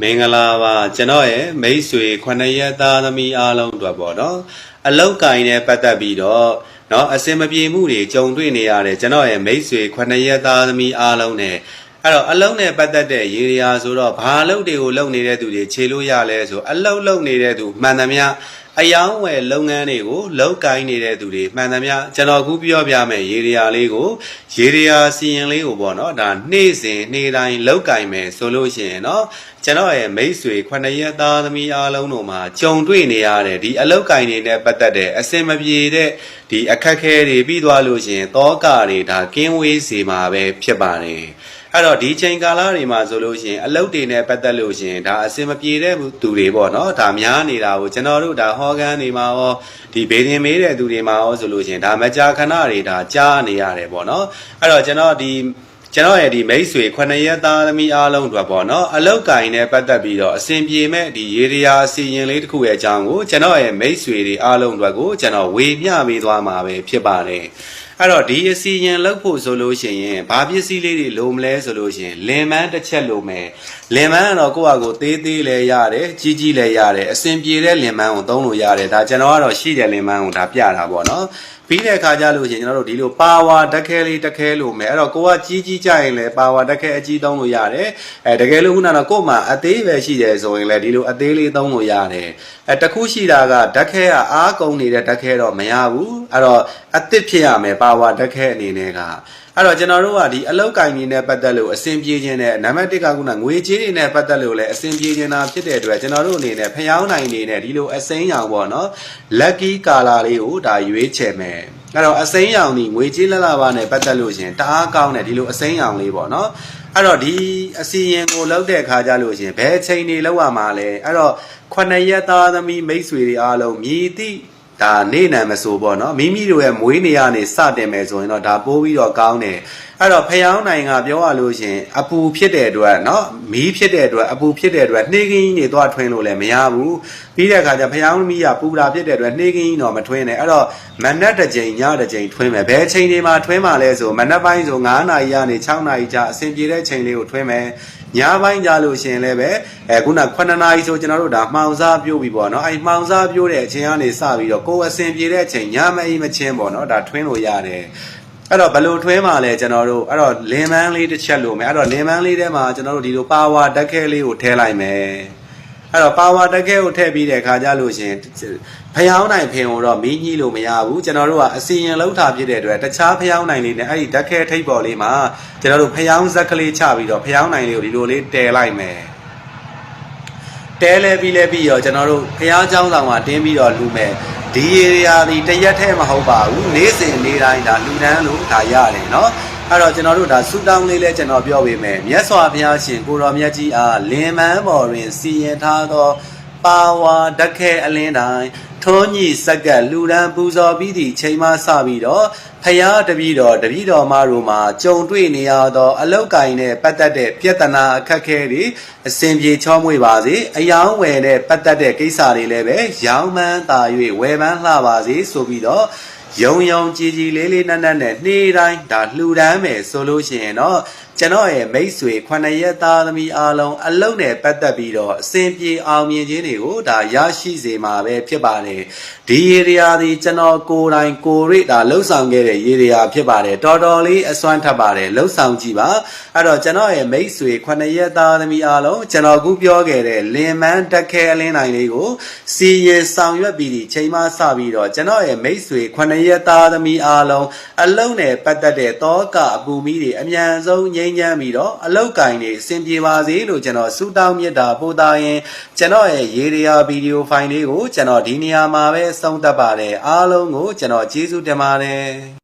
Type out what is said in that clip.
မင်္ဂလာပါကျွန်တော်ရဲ့မိတ်ဆွေ9ရက်သားသမီးအားလုံးအတွက်ပေါ့နော်အလောက်ကင်နဲ့ပတ်သက်ပြီးတော့เนาะအစင်မပြေမှုတွေကြုံတွေ့နေရတယ်ကျွန်တော်ရဲ့မိတ်ဆွေ9ရက်သားသမီးအားလုံးနဲ့အဲ့တော့အလုံးနဲ့ပတ်သက်တဲ့ရေရာဆိုတော့ဘာအလုပ်တွေကိုလုပ်နေတဲ့သူတွေခြေလို့ရလဲဆိုအလုပ်လုပ်နေတဲ့သူမှန်သမျှအယောင်းဝယ်လုပ်ငန်းတွေကိုလောက်ကိုင်းနေတဲ့သူတွေမှန်သမျှကျွန်တော်အခုပြောပြမယ်ရေရာလေးကိုရေရာစီရင်လေးကိုပေါ့နော်ဒါနေ့စဉ်နေ့တိုင်းလောက်ကိုင်းမယ်ဆိုလို့ရှိရင်เนาะ ကျွန်တော်ရဲ့မိတ်ဆွေ9ရက်သားသမီးအားလုံးတို့မှာကြုံတွေ့နေရတဲ့ဒီအလောက်ကင်တွေနဲ့ပတ်သက်တဲ့အစင်မပြေတဲ့ဒီအခက်ခဲတွေပြီးသွားလို့ရှိရင်တောကတွေဒါကင်းဝေးစေမှာပဲဖြစ်ပါတယ်အဲ့တော့ဒီချိန်ကာလတွေမှာဆိုလို့ရှိရင်အလုတ်တွေနဲ့ပတ်သက်လို့ရှိရင်ဒါအစင်မပြေတဲ့သူတွေပေါ့နော်ဒါများနေတာကိုကျွန်တော်တို့ဒါဟော်ကန်တွေမှာရောဒီဘေးတင်မေးတဲ့သူတွေမှာရောဆိုလို့ရှိရင်ဒါမကြာခဏတွေဒါကြားနေရတယ်ပေါ့နော်အဲ့တော့ကျွန်တော်ဒီ ကျွန်တော်ရဲ့ဒီမိတ်ဆွေ9ရက်သားသမီးအားလုံးတို့ပေါ့နော်အလောက်ကင်နဲ့ပတ်သက်ပြီးတော့အစဉ်ပြေမဲ့ဒီရေဒီယာအစီရင်လေးတစ်ခုရဲ့အကြောင်းကိုကျွန်တော်ရဲ့မိတ်ဆွေတွေအားလုံးတို့ကိုကျွန်တော်ဝေမျှပေးသွားမှာပဲဖြစ်ပါတယ်အဲ့တော့ဒီအစီရင်လောက်ဖို့ဆိုလို့ရှိရင်ဘာပစ္စည်းလေးတွေလိုမလဲဆိုလို့ရှိရင်လင်မန်းတစ်ချက်လိုမယ်လင်မန်းကတော့ကိုယ့်အကိုသေးသေးလည်းရတယ်ကြီးကြီးလည်းရတယ်အစဉ်ပြေတဲ့လင်မန်းကိုသုံးလို့ရတယ်ဒါကျွန်တော်ကတော့ရှိတဲ့လင်မန်းကိုဒါပြတာပေါ့နော်ပြီးတဲ့အခါကျလို့ရှိရင်ကျွန်တော်တို့ဒီလိုပါဝါတက်ခဲလေးတက်ခဲလို့မယ်အဲ့တော့ကိုကကြီးကြီးကြရင်လည်းပါဝါတက်ခဲအကြီးသုံးလို့ရတယ်အဲတကယ်လို့ခုနကတော့ကို့မှာအသေးပဲရှိတယ်ဆိုရင်လည်းဒီလိုအသေးလေးသုံးလို့ရတယ်အဲတခုရှိတာကတက်ခဲကအားကုန်နေတဲ့တက်ခဲတော့မရဘူးအဲ့တော့အသစ်ဖြစ်ရမယ်ပါဝါတက်ခဲအနေနဲ့ကအဲ့တော့ကျွန်တော်တို့ကဒီအလောက်ကင်ကြီးနဲ့ပတ်သက်လို့အစဉ်ပြေခြင်းနဲ့နံပါတ်1ကခုနငွေကြေးတွေနဲ့ပတ်သက်လို့လည်းအစဉ်ပြေခြင်းတာဖြစ်တဲ့အတွက်ကျွန်တော်တို့အနေနဲ့ဖျောင်းနိုင်နေနဲ့ဒီလိုအစိမ်းရောင်ပေါ့နော် lucky color လေးကိုဒါရွေးချယ်မယ် အဲ့တော့အစိမ်းရောင်ဒီငွေကြေးလက်လာပါနဲ့ပတ်သက်လို့ရှင်တအားကောင်းတယ်ဒီလိုအစိမ်းရောင်လေးပေါ့နော်အဲ့တော့ဒီအစီရင်ကိုလောက်တဲ့အခါကြလို့ရှင်ဘယ်ချိန်နေလောက်ရမှာလဲအဲ့တော့ခုနှစ်ရက်သားသမီးမိတ်ဆွေတွေအားလုံးမြည်သည့် ဒါနေနံမဆိုပေါ့နော်မိမိတို့ရဲ့မွေးနေရနေစတင်မယ်ဆိုရင်တော့ဒါပိုးပြီးတော့ကောင်းတယ်အဲ့တော့ဖျောင်းနိုင်ကပြောရလို့ရှင်အပူဖြစ်တဲ့အတွက်နော်မီးဖြစ်တဲ့အတွက်အပူဖြစ်တဲ့အတွက်နှေးကင်းကြီးနေသွားထွင်းလို့လည်းမရဘူးပြီးတဲ့အခါကျဖျောင်းမီးကပူလာဖြစ်တဲ့အတွက်နှေးကင်းကြီးတော့မထွင်းနဲ့အဲ့တော့မနက်တစ်ချိန်ညတစ်ချိန်ထွင်းမယ်ဘယ်ချိန်တွေမှာထွင်းမှာလဲဆိုမနက်ပိုင်းဆို9နာရီကနေ6နာရီကြာအဆင်ပြေတဲ့ချိန်လေးကိုထွင်းမယ်ညပိုင်းကြလို့ရှင်လည်းပဲအဲခုန9နာရီဆိုကျွန်တော်တို့ဒါမှောင်စားပြိုးပြီပေါ့နော်အဲမှောင်စားပြိုးတဲ့အချိန်ကနေစပြီးတော့ကိုယ်အဆင်ပြေတဲ့အချိန်ညမအိမ်မချင်းပေါ့နော်ဒါထွင်းလို့ရတယ်အဲ့တော့ဘယ်လိုထွင်းမှာလဲကျွန်တော်တို့အဲ့တော့လင်မန်းလေးတစ်ချက်လိုမယ်အဲ့တော့လင်မန်းလေးထဲမှာကျွန်တော်တို့ဒီလိုပါဝါတက်ခဲလေးကိုထည့်လိုက်မယ်အဲ့တော့ပါဝါတက်ခဲကိုထည့်ပြီးတဲ့အခါကျလို့ရှင်ဖျောင်းနိုင်ဖင်ကိုတော့မီးကြီးလို့မရဘူးကျွန်တော်တို့ကအစီရင်လောက်ထားဖြစ်တဲ့အတွက်တခြားဖျောင်းနိုင်လေးနဲ့အဲ့ဒီတက်ခဲထိပ်ပေါ်လေးမှာကျွန်တော်တို့ဖျောင်းဇက်ကလေးချပြီးတော့ဖျောင်းနိုင်လေးကိုဒီလိုလေးတည်လိုက်မယ်တဲလဲပြီးလဲပြီးတော့ကျွန်တော်တို့ဖျားเจ้าဆောင်မှာတင်းပြီးတော့လူမယ် ဒီရေရာဒီတရက်ထဲမဟုတ်ပါဘူးနေ့စဉ်နေ့တိုင်းဒါလူတန်းလို့ဒါရတယ်เนาะအဲ့တော့ကျွန်တော်တို့ဒါဆူတောင်းလေးလဲကျွန်တော်ပြောပေးမယ်မြတ်စွာဘုရားရှင်ကိုတော်မြတ်ကြီးအားလင်မန်းပေါ်တွင်စီရင်ထားသော ပါဝါဓခဲအလင်းတိုင်းထုံးညီစက်ကလူရန်ပူဇော်ပြီးသည့်ချိန်မှစပြီးတော့ဖယားတပည့်တော်တပည့်တော်မတို့မှာကြုံတွေ့နေရသောအလောက်ကင်နဲ့ပတ်သက်တဲ့ပြဿနာအခက်အခဲတွေအစဉ်ပြေချောမွေ့ပါစေအယောင်းဝယ်နဲ့ပတ်သက်တဲ့ကိစ္စတွေလည်းပဲရောင်းမှန်းသာ၍ဝယ်မှန်းလှပါစေဆိုပြီးတော့ယုံယုံကြည်ကြည်လေးလေးနက်နက်နဲ့နေ့တိုင်းဒါလှူဒန်းမယ်ဆိုလို့ရှိရင်တော့ကျွန်တော်ရဲ့မိတ်ဆွေ9ရက်သားသမီးအားလုံးအလုံးနဲ့ပတ်သက်ပြီးတော့အစဉ်ပြေအောင်မြင်ခြင်းတွေကိုဒါရရှိစေမှာပဲဖြစ်ပါတယ်ဒီရေဒီယာဒီကျွန်တော်ကိုယ်တိုင်ကိုရိဒါလှုပ်ဆောင်ခဲ့တဲ့ရေဒီယာဖြစ်ပါတယ်တော်တော်လေးအစွမ်းထပ်ပါတယ်လှုပ်ဆောင်ကြည့်ပါအဲ့တော့ကျွန်တော်ရဲ့မိတ်ဆွေ9ရက်သားသမီးအားလုံးကျွန်တော်ခုပြောခဲ့တဲ့လင်မန်းတက်ခဲအလင်းနိုင်လေးကိုစီရင်ဆောင်ရွက်ပြီးဒီချိန်မှစပြီးတော့ကျွန်တော်ရဲ့မိတ်ဆွေ9ရက်သားသမီးအားလုံးအလုံးနဲ့ပတ်သက်တဲ့တောကအပူမီးတွေအမြန်ဆုံးငြိမ်းချမ်းပြီးတော့အလောက်ကင်တွေအဆင်ပြေပါစေလို့ကျွန်တော်ဆုတောင်းမြတ်တာပို့သားရင်ကျွန်တော်ရဲ့ရေဒီယာဗီဒီယိုဖိုင်လေးကိုကျွန်တော်ဒီနေရာမှာပဲဆုံးသက်ပါတယ်အားလုံးကိုကျွန်တော်ကျေးဇူးတင်ပါတယ်